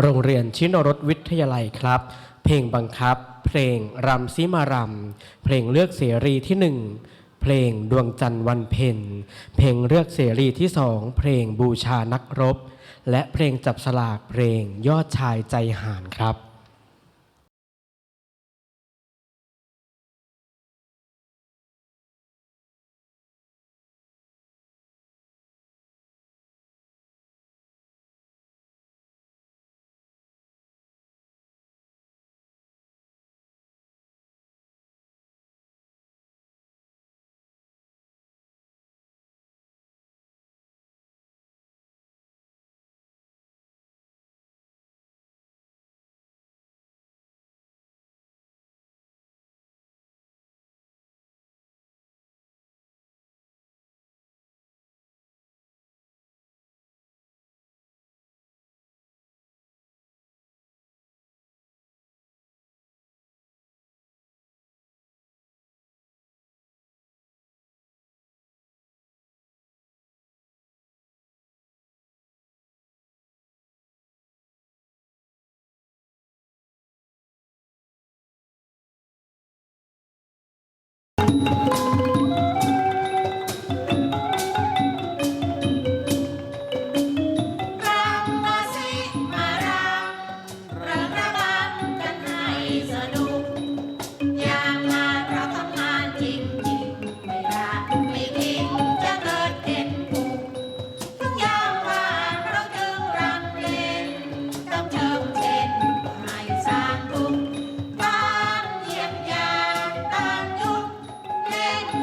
โรงเรียนชินรสวิทยาลัยครับ เพลงบังคับ เพลงรำซิมารำเพลงเลือกเสรีที่หนึ่งเพลงดวงจันทร์วันเพ็ญเพลงเลือกเสรีที่สองเพลงบูชานักรบ และเพลงจับสลากเพลงยอดชายใจหานครับ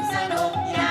Sanok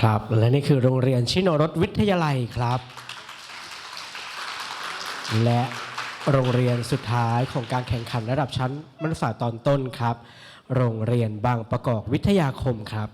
ครับ และนี่คือโรงเรียนชิโนรสวิทยาลัยครับ และโรงเรียนสุดท้ายของการแข่งขันระดับชั้นมัธยมศึกษาตอนต้นครับ โรงเรียนบางประกอบวิทยาคมครับ